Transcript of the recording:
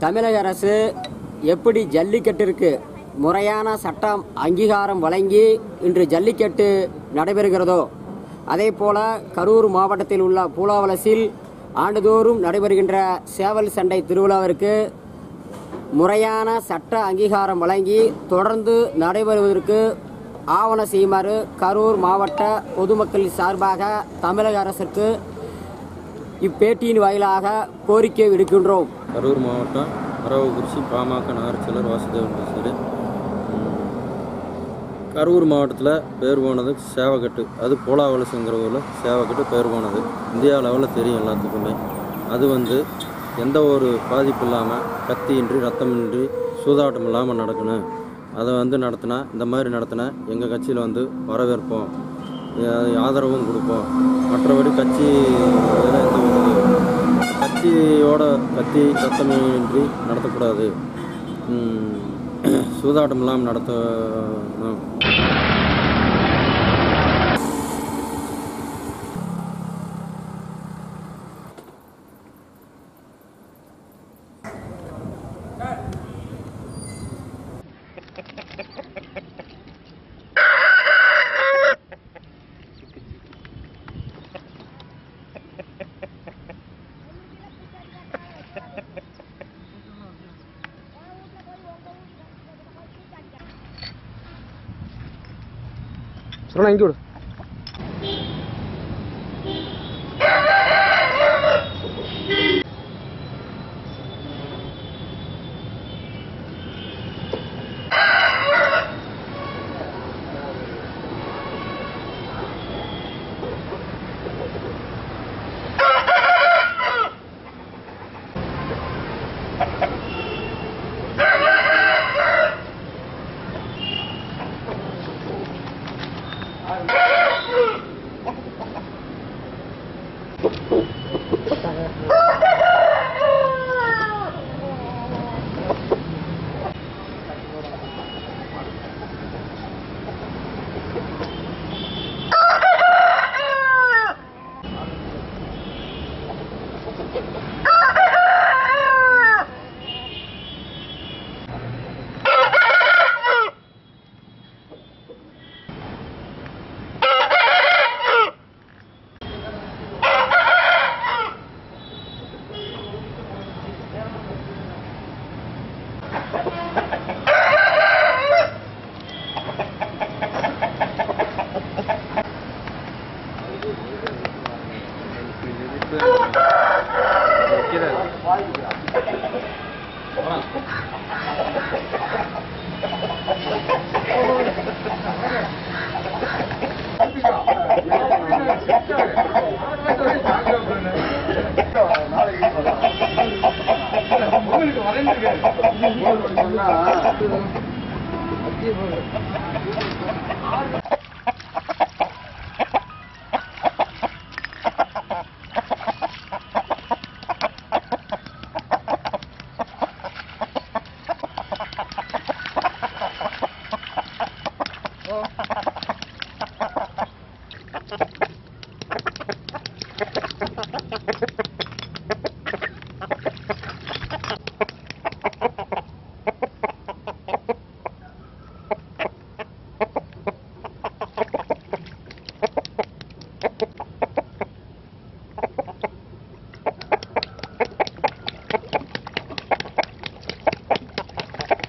தமிழக அரசு எப்படி ஜல்லிக்கட்டிற்கு முறையான சட்டம் அங்கீகாரம் வழங்கி இன்று ஜல்லிக்கட்டு நடைபெறுகிறதோ அதே போல கரூர் மாவட்டத்தில் உள்ள பூலாவலசில் ஆண்டுதோறும் நடைபெறுகின்ற சேவல் சண்டை திருவிழாவிற்கு முறையான சட்ட அங்கீகாரம் வழங்கி தொடர்ந்து நடைபெறுவதற்கு ஆவண செய்யுமாறு கரூர் மாவட்ட பொதுமக்கள் சார்பாக தமிழக அரசுக்கு இப்பேட்டியின் வாயிலாக கோரிக்கை விடுக்கின்றோம். கரூர் மாவட்டம் அரவக்குறிச்சி பாமக நகர் செயலர் வாசுதேவன் பேசுகிறேன் கரூர் மாவட்டத்தில் பேர் போனது சேவகட்டு. அது போலாவலசுங்கிற ஊரில் சேவகட்டு பேர் போனது. இந்தியா லெவலில் தெரியும் எல்லாத்துக்குமே. அது வந்து எந்த ஒரு பாதிப்பு இல்லாமல் கத்தியின்றி ரத்தமின்றி சூதாட்டம் இல்லாமல் நடக்கணும் அதை வந்து நடத்தினா இந்த மாதிரி நடத்தினா எங்கள் கட்சியில் வந்து வரவேற்போம். ஆதரவும் கொடுப்போம். மற்றபடி கட்சி இதெல்லாம் எந்த ஒரு கத்தியோட கத்தி சத்தமின்றி நடத்தக்கூடாது. சூதாட்டம் இல்லாமல் நடத்தணும் ഒരെണ്ണം എനിക്ക് കൊടുക്കും. வந்து நாளைக்கு Ha ha ha ha!